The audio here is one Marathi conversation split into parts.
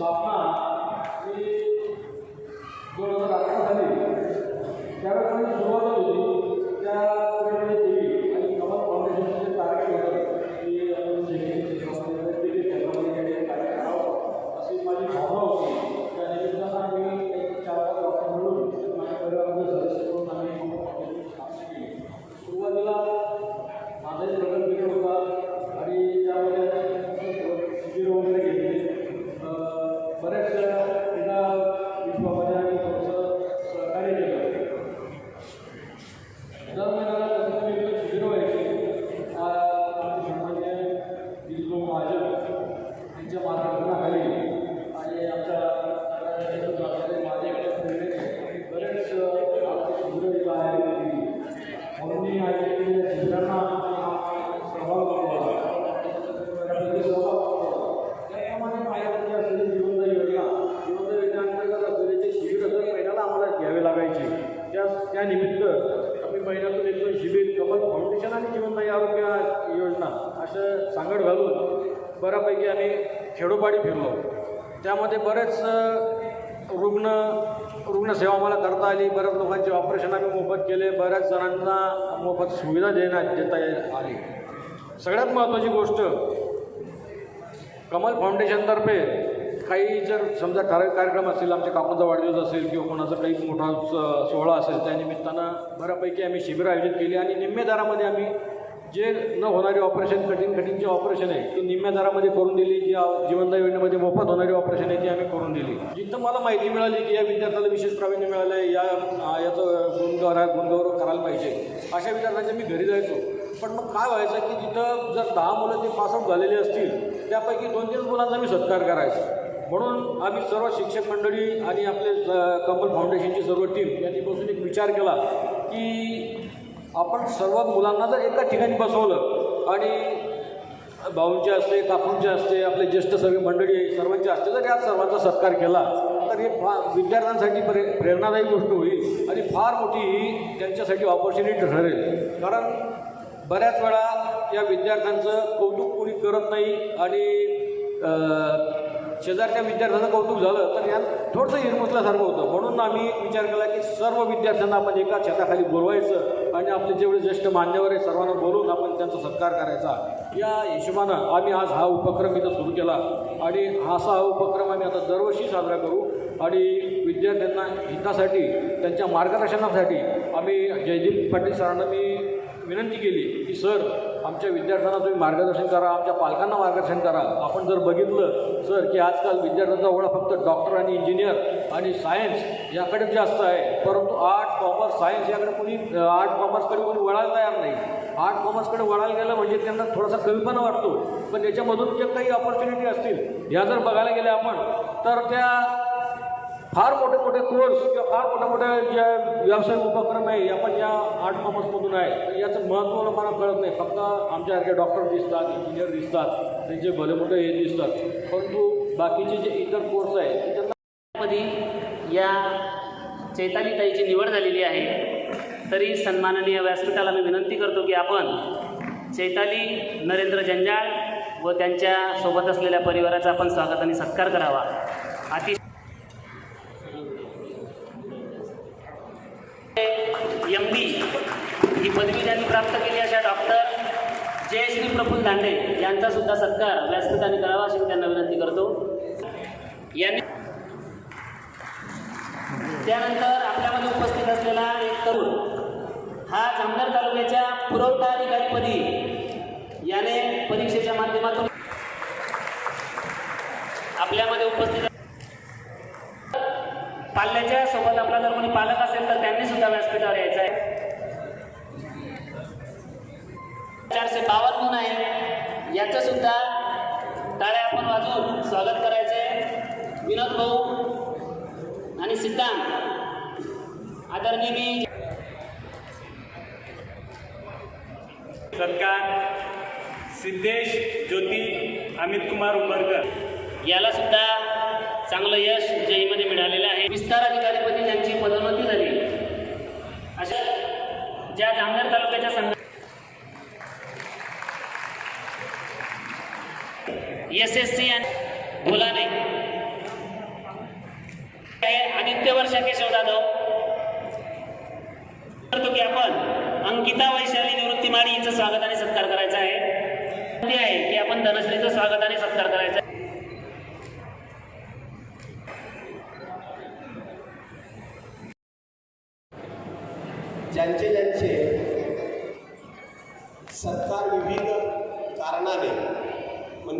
स्थापना ही दोन हजार अठरा झाली त्यावेळेस सुरुवात होती त्या पिरियडमध्ये केली आणि कमल फाउंडेशनचे टार्गेट होतं की शैक्षणिक क्षेत्रामध्ये क्षेत्रामध्ये काही कार्य करावं अशी माझी भावना होती. केलेल्या शिबिरांना सहभाग होतो त्याप्रमाणे माझ्याकडे असलेली जीवनदायी योजना जीवनदायी योजनेअंतर्गत असलेले जे शिबिर दर महिन्याला आम्हाला घ्यावे लागायचे त्या त्यानिमित्त आम्ही महिन्यातून एक दोन शिबिर कमल फाउंडेशन आणि जीवनदायी आरोग्य योजना असं सांगड घालून बऱ्यापैकी आम्ही खेडोपाडी फिरलो. त्यामध्ये बरेच रुग्ण रुग्णसेवा आम्हाला करता आली. बऱ्याच लोकांचे ऑपरेशन आम्ही मोफत केले. बऱ्याच जणांना मोफत सुविधा देण्यात देता आली. सगळ्यात महत्त्वाची गोष्ट कमल फाउंडेशनतर्फे काही जर समजा ठराविक कार्यक्रम असतील आमच्या काकूचा वाढदिवस असेल किंवा कोणाचा काही मोठा स- सोहळा असेल त्या निमित्तानं बऱ्यापैकी आम्ही शिबिरं आयोजित केली आणि निम्म्या दरामध्ये आम्ही जे न होणारे ऑपरेशन कठीण कठीण जे ऑपरेशन आहे ती निम्म्या दरामध्ये करून दिली जी जीवनदा योजनेमध्ये मोफत होणारी ऑपरेशन आहे ती आम्ही करून दिली. जिथं मला माहिती मिळाली की या विद्यार्थ्याला विशेष प्रावीण्य मिळालं आहे या याचं गुणगौरव गुणगौरव करायला पाहिजे अशा विद्यार्थ्यांच्या मी घरी जायचो. पण मग काय व्हायचं की जिथं जर दहा मुलं ते पासआउट झालेली असतील त्यापैकी दोन तीन मुलांचा मी सत्कार करायचा. म्हणून आम्ही सर्व शिक्षक मंडळी आणि आपले ज- कमल फाउंडेशनची सर्व टीम यांनी बसून एक विचार केला की आपण सर्व मुलांना जर एका ठिकाणी बसवलं आणि भाऊंचे असते काकूंचे असते आपले ज्येष्ठ सर्व मंडळी सर्वांचे असते जर या सर्वांचा सत्कार केला तर हे फा विद्यार्थ्यांसाठी प्रे प्रेरणादायी गोष्ट होईल आणि फार मोठी ही त्यांच्यासाठी ऑपॉर्च्युनिटी ठरेल. कारण बऱ्याच वेळा या विद्यार्थ्यांचं कौतुक कोणी करत नाही आणि शेजारच्या विद्यार्थ्यांचं कौतुक झालं तर यात थोडंसं हिरमुसल्यासारखं होतं. म्हणून आम्ही विचार केला की सर्व विद्यार्थ्यांना आपण एका छताखाली बोलवायचं आणि आपले जेवढे ज्येष्ठ मान्यवर आहे सर्वांना बोलून आपण त्यांचा सत्कार करायचा. या हिशोबानं आम्ही आज हा उपक्रम इथं सुरू केला. आणि हा असा हा उपक्रम आम्ही आता दरवर्षी साजरा करू. आणि विद्यार्थ्यांना हितासाठी त्यांच्या मार्गदर्शनासाठी आम्ही जयदीप पाटील सरांना मी विनंती केली की सर आमच्या विद्यार्थ्यांना तुम्ही मार्गदर्शन करा आमच्या पालकांना मार्गदर्शन करा. आपण जर बघितलं सर की आजकाल विद्यार्थ्यांचा ओढा फक्त डॉक्टर आणि इंजिनियर आणि सायन्स याकडे जास्त आहे. परंतु आर्ट कॉमर्स सायन्स याकडे कोणी आर्ट कॉमर्सकडे कोणी वळायला तयार नाही. आर्ट कॉमर्सकडे वळायला गेलं म्हणजे त्यांना थोडासा कमीपणा वाटतो. पण याच्यामधून जे काही ऑपॉर्च्युनिटी असतील ह्या जर बघायला गेल्या आपण तर त्या फार मोठे मोठे कोर्स किंवा फार मोठे मोठे जे व्यावसायिक उपक्रम आहे आपण या आर्ट कॉमर्समधून आहे. तर याचं महत्त्व लोकांना कळत नाही. फक्त आमच्यासारखे डॉक्टर दिसतात इंजिनियर दिसतात त्यांचे भले मोठे हे दिसतात. परंतु बाकीचे जे इतर कोर्स आहे त्याच्यामध्ये या चैतालीताईची निवड झालेली आहे. तरी सन्माननीय व्यासपीठाला मी विनंती करतो की आपण चैताली नरेंद्र जंजाळ व त्यांच्यासोबत असलेल्या परिवाराचा आपण स्वागत आणि सत्कार करावा. अति ही पदवी त्यांनी प्राप्त केली अशा डॉक्टर जयश्री प्रफुल्ल दांडे यांचा सुद्धा सत्कार व्यासपीठाने करावा अशी त्यांना विनंती करतो. यांनी त्यानंतर आपल्यामध्ये उपस्थित असलेला एक तरुण हा जामनेर तालुक्याच्या पुरवठा अधिकारीपदी याने परीक्षेच्या माध्यमातून आपल्यामध्ये उपस्थित पाल्याच्या सोबत आपला जर कोणी पालक असेल तर त्यांनी सुद्धा व्यासपीठावर यायचं आहे. चारशे बावन्न गुण आहे. याचं सुद्धा टाळ्या आपण वाजवून स्वागत करायचे विनोद भाऊ आणि सिद्धांत. आदरणीय मी सत्कार सिद्धेश ज्योती अमित कुमार उंबरकर. याला सुद्धा चांगलं यश जईमध्ये मिळालेलं आहे. विस्तार अधिकारीपदी ज्यांची पदोन्नती झाली. अशा ज्या जामनेर तालुक्याच्या संघ एस एस सी आणि बोलाने आहे आदित्य वर्ष केशव जाधव करतो की आपण अंकिता वैशाली निवृत्ती माळी हिचं स्वागत आणि सत्कार करायचा आहे ते आहे की आपण धनश्रीचं स्वागत आणि सत्कार करायचा आहे. ज्यांचे ज्यांचे सत्कार विविध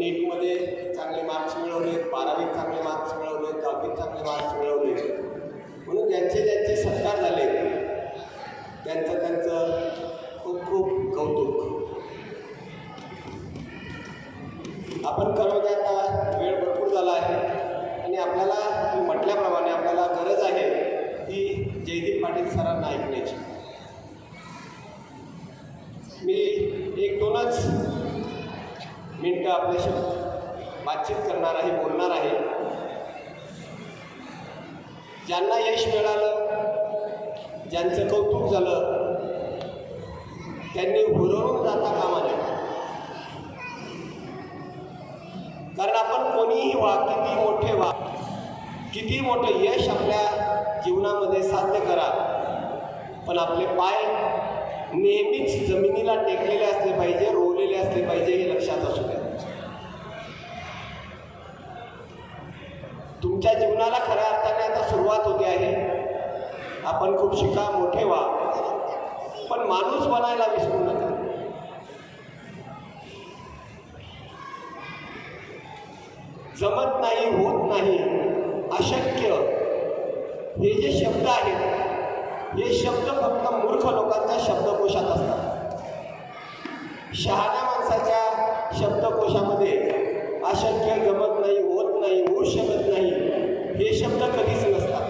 नीटमध्ये चांगले मार्क्स मिळवले बारावीत चांगले मार्क्स मिळवले दहावीत चांगले मार्क्स मिळवले. म्हणून ज्यांचे ज्यांचे सत्कार झाले त्यांचं त्यांचं खूप खूप कौतुक. आपण कळवते आता वेळ भरपूर झाला आहे आणि आपल्याला मी म्हटल्याप्रमाणे आपल्याला गरज आहे ती जयदीप पाटील सरांना ऐकण्याची. मी एक दोनच मिनटं आपल्याशी बातचीत करणार आहे बोलणार आहे. ज्यांना यश मिळालं ज्यांचं कौतुक झालं त्यांनी हुरळून जाता कामा नये. कारण आपण कोणीही व्हा किती मोठे व्हा किती मोठं यश आपल्या जीवनामध्ये साध्य करा. पण आपले पाय नेहमीच जमिनीला टेकलेले असले पाहिजे रोवलेले असले पाहिजे हे लक्षात असू तुमच्या जीवनाला खऱ्या अर्थाने आता सुरुवात होते आहे. आपण खूप शिका मोठे व्हा. पण माणूस बनायला विसरू नका. जमत नाही होत नाही अशक्य हे जे शब्द आहेत हे शब्द फक्त मूर्ख लोकांच्या शब्दकोशात असतात. शहाण्या माणसाच्या शब्दकोशामध्ये अशक्य जमत नाही होत नाही होऊ शकत नाही हे शब्द कधीच नसतात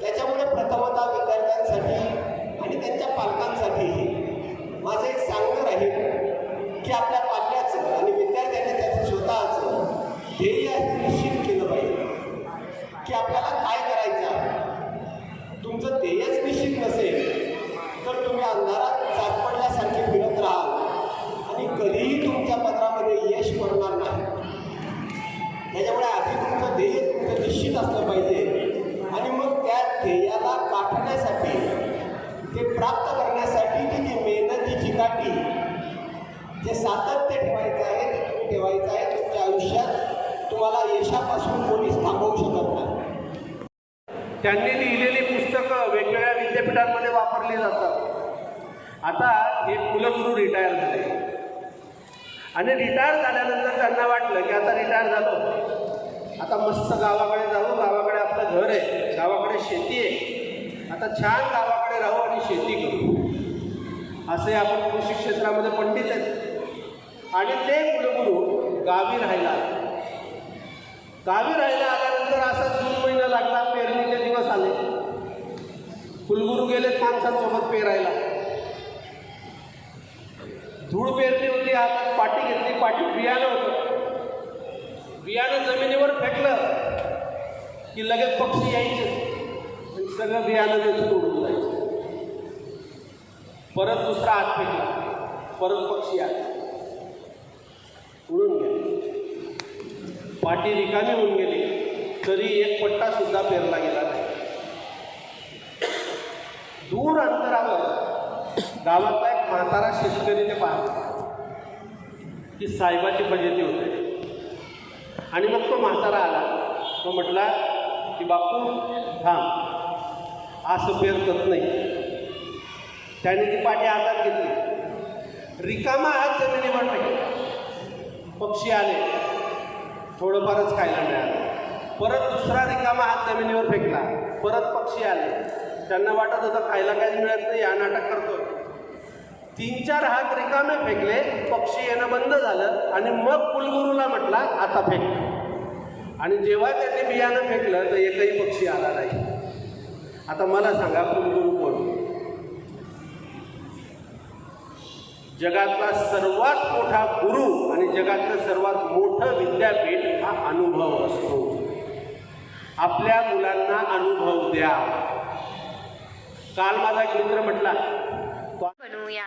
त्याच्यामुळे प्रथमतः विद्यार्थ्यांसाठी आणि त्यांच्या पालकांसाठीही माझं एक सांगणं राहील की आपल्या पाल्याचं आणि विद्यार्थ्यांनी त्याचं स्वतःचं ध्येय हे निश्चित केलं पाहिजे की आपल्याला काय करायचं आहे तुमचं ध्येयच निश्चित नसेल तर तुम्ही अंधारात चाटपडल्यासारखे फिरत राहाल आणि कधीही तुमच्या पत्रामध्ये यश पडणार नाही त्याच्यामुळे आधी तुमचं ध्येय तुमचं निश्चित असलं पाहिजे. आणि मग त्या ध्येयाला गाठण्यासाठी ते प्राप्त करण्यासाठी ती जी मेहनतीची काठी जे सातत्य ठेवायचं आहे ते तुम्ही ठेवायचं आहे तुमच्या आयुष्यात तुम्हाला यशापासून कोणीच थांबवू शकत नाही. त्यांनी लिहिलेली पुस्तकं वेगवेगळ्या विद्यापीठांमध्ये वापरली जातात. आता हे कुलगुरू रिटायर झाले. आणि रिटायर झाल्यानंतर त्यांना वाटलं की आता रिटायर झालो. आता मस्त गावाकडे जाऊ. गावाकडे आपलं घर आहे. गावाकडे शेती आहे. आता छान गावाकडे राहू आणि शेती करू. असे आपण कृषी क्षेत्रामध्ये पंडित आहेत. आणि ते कुलगुरू गावी राहायला आले. गावी राहायला आल्यानंतर असा जून महिना लागला पेरणीचे दिवस आले. कुलगुरू गेले माणसांसोबत पेरायला. धूळ पेरली होती हातात पाठी घेतली. पाठी बियाणं होतं. बियाणं जमिनीवर फेकलं की लगेच पक्षी यायचे. सगळं बियाणं त्याचं तोडून जायचं. परत दुसरा हात फेकला. परत पक्षी आले. उडून गेले. पाठी रिकामी होऊन गेली. तरी एक पट्टा सुद्धा पेरला गेला नाही. दूर अंतरावर गावातला एक म्हातारा शेतकरी ते पाहतो. की साहेबाची फजेती होते. आणि मग तो म्हातारा आला. तो म्हटला की बापू थांब. असं पेरतच नाही. त्याने ती पाठी हातात घेतली. रिकामा हात जमिनीवर नाही पक्षी आले. थोडंफारच खायला मिळालं. परत दुसरा रिकामा हात जमिनीवर फेकला. परत पक्षी आले. त्यांना वाटत होतं खायला काही मिळत नाही या नाटक करतो तीन चार हात रिकामे फेकले पक्षी येणं बंद झालं आणि मग कुलगुरूला म्हटला आता फेक. आणि जेव्हा त्यांनी बियाणं फेकलं तर एकही पक्षी आला नाही. आता मला सांगा कुलगुरू कोण? जगातला सर्वात मोठा गुरु आणि जगातलं सर्वात मोठं विद्यापीठ हा अनुभव असतो. आपल्या मुलांना अनुभव द्या. काल माझा एक मित्र म्हटला बनवूया.